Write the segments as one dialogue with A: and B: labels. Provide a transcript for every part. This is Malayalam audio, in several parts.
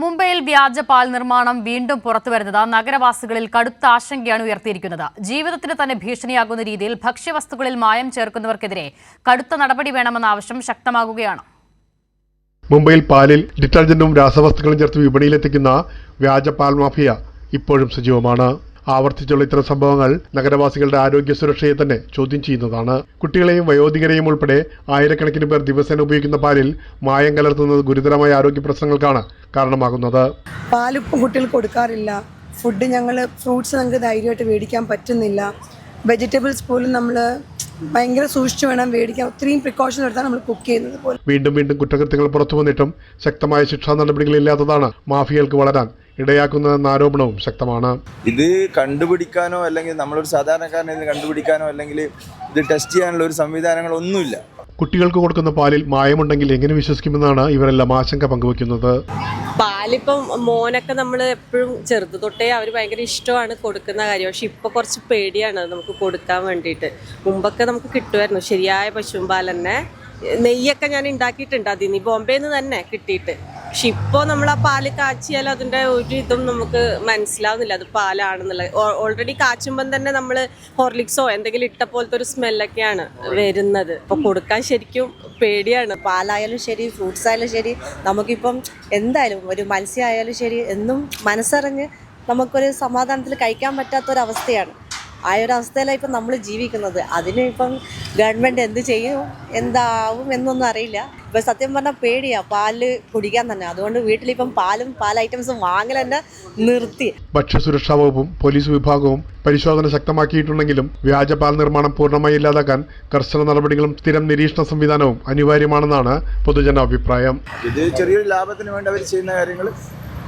A: മുംബൈയിൽ വ്യാജ പാൽ നിർമ്മാണം വീണ്ടും പുറത്തുവരുന്നത് നഗരവാസികളിൽ കടുത്ത ആശങ്കയാണ് ഉയർത്തിയിരിക്കുന്നത്. ജീവിതത്തിന് തന്നെ ഭീഷണിയാകുന്ന രീതിയിൽ ഭക്ഷ്യവസ്തുക്കളിൽ മായം ചേർക്കുന്നവർക്കെതിരെ കടുത്ത നടപടി വേണമെന്ന ആവശ്യം ശക്തമാകുകയാണ്.
B: മുംബൈയിൽ പാലിൽ ഡിറ്റർജന്റും രാസവസ്തുക്കളും ചേർത്ത് വിപണിയിലെത്തിക്കുന്ന വ്യാജ പാൽ മാഫിയ ഇപ്പോഴും സജീവമാണ്. ആവർത്തിച്ചുള്ള ഇത്തരം സംഭവങ്ങൾ നഗരവാസികളുടെ ആരോഗ്യ സുരക്ഷയെ തന്നെ ചോദ്യം ചെയ്യുന്നതാണ്. കുട്ടികളെയും വയോധികരെയും ഉൾപ്പെടെ ആയിരക്കണക്കിന് പേർ ദിവസേന ഉപയോഗിക്കുന്ന പാലിൽ മായം കലർത്തുന്നത് ഗുരുതരമായ ആരോഗ്യ പ്രശ്നങ്ങൾക്കാണ് കാരണമാകുന്നത്.
C: പാലിപ്പം കുട്ടികൾ കൊടുക്കാറില്ല. ഫുഡ് ഞങ്ങൾ ഫ്രൂട്ട്സ് ഞങ്ങൾക്ക് ധൈര്യമായിട്ട് മേടിക്കാൻ പറ്റുന്നില്ല. വെജിറ്റബിൾസ് പോലും നമ്മൾ ഭയങ്കര സൂക്ഷിച്ചു വേണം മേടിക്കാൻ. ഒത്തിരിയും പ്രിക്കോഷൻ എടുത്താണ് നമ്മൾ കുക്ക് ചെയ്യുന്നത്.
B: വീണ്ടും വീണ്ടും കുറ്റകൃത്യങ്ങൾ പുറത്തു വന്നിട്ടും ശക്തമായ ശിക്ഷാ നടപടികളില്ലാത്തതാണ് മാഫിയകൾക്ക് വളരാൻ ഇടയാക്കുന്നതെന്ന ആരോപണവും ശക്തമാണ്.
D: ഇത് കണ്ടുപിടിക്കാനോ അല്ലെങ്കിൽ നമ്മളൊരു സാധാരണക്കാരനെ ഇത് കണ്ടുപിടിക്കാനോ അല്ലെങ്കിൽ ഇത് ടെസ്റ്റ് ചെയ്യാനുള്ള ഒരു സംവിധാനങ്ങളൊന്നുമില്ല.
B: കുട്ടികൾക്ക് കൊടുക്കുന്ന പാലിൽ മായമുണ്ടെങ്കിൽ എങ്ങനെ വിശ്വസിക്കുമെന്നാണ് ഇവരെല്ലാം ആശങ്ക പങ്കുവെക്കുന്നത്
E: പാലിപ്പം മോനൊക്കെ നമ്മൾ എപ്പോഴും ചെറുത് തൊട്ടേ അവർ ഭയങ്കര ഇഷ്ടമാണ് കൊടുക്കുന്ന കാര്യം. പക്ഷെ ഇപ്പോൾ കുറച്ച് പേടിയാണ് നമുക്ക് കൊടുക്കാൻ വേണ്ടിയിട്ട്. മുമ്പൊക്കെ നമുക്ക് കിട്ടുമായിരുന്നു. ശരിയായ പശുവും പാൽ തന്നെ നെയ്യൊക്കെ ഞാൻ ഉണ്ടാക്കിയിട്ടുണ്ട്. അതിന് ബോംബെയിൽ നിന്ന് തന്നെ കിട്ടിയിട്ട്. പക്ഷെ ഇപ്പോൾ നമ്മൾ ആ പാൽ കാച്ചിയാൽ അതിന്റെ ഒരു ഇതും നമുക്ക് മനസ്സിലാവുന്നില്ല. അത് പാലാണെന്നുള്ളത് ഓൾറെഡി കാച്ചുമ്പം തന്നെ നമ്മൾ ഹോർലിക്സോ എന്തെങ്കിലും ഇട്ട പോലത്തെ ഒരു സ്മെല്ലൊക്കെയാണ് വരുന്നത്. അപ്പോൾ കൊടുക്കാൻ ശരിക്കും പേടിയാണ്.
F: പാലായാലും ശരി ഫ്രൂട്ട്സ് ആയാലും ശരി നമുക്കിപ്പം എന്തായാലും ഒരു മത്സ്യമായാലും ശരി എന്നും മനസ്സറിഞ്ഞ് നമുക്കൊരു സമാധാനത്തിൽ കഴിക്കാൻ പറ്റാത്തൊരവസ്ഥയാണ്. ആ ഒരു അവസ്ഥയിലാണ് ഇപ്പം നമ്മൾ ജീവിക്കുന്നത്. അതിന് ഇപ്പം ഗവൺമെന്റ് എന്ത് ചെയ്യും? എന്താവും എന്നൊന്നും അറിയില്ല. ഇപ്പം സത്യം പറഞ്ഞാൽ പേടിയാണ് പാൽ കുടിക്കാൻ തന്നെ. അതുകൊണ്ട് വീട്ടിലിപ്പം പാലും പാൽ ഐറ്റംസും വാങ്ങൽ തന്നെ നിർത്തി.
B: ഭക്ഷ്യസുരക്ഷാ വകുപ്പും പോലീസ് വിഭാഗവും പരിശോധന ശക്തമാക്കിയിട്ടുണ്ടെങ്കിലും വ്യാജ പാൽ നിർമ്മാണം പൂർണമായി ഇല്ലാതാക്കാൻ കർശന നടപടികളും സ്ഥിരം നിരീക്ഷണ സംവിധാനവും അനിവാര്യമാണെന്നാണ് പൊതുജന അഭിപ്രായം
D: ഇത് ചെറിയൊരു ലാഭത്തിന് വേണ്ടി അവർ ചെയ്യുന്ന കാര്യങ്ങൾ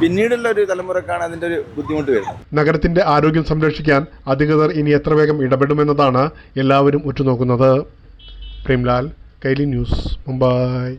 D: പിന്നീടുള്ള ഒരു തലമുറക്കാണ് അതിന്റെ ഒരു ബുദ്ധിമുട്ട് വരുന്നത്.
B: നഗരത്തിന്റെ ആരോഗ്യം സംരക്ഷിക്കാൻ അധികൃതർ ഇനി എത്ര വേഗം ഇടപെടുമെന്നതാണ് എല്ലാവരും ഉറ്റുനോക്കുന്നത്. പ്രേംലാൽ കൈലി ന്യൂസ് മുംബൈ.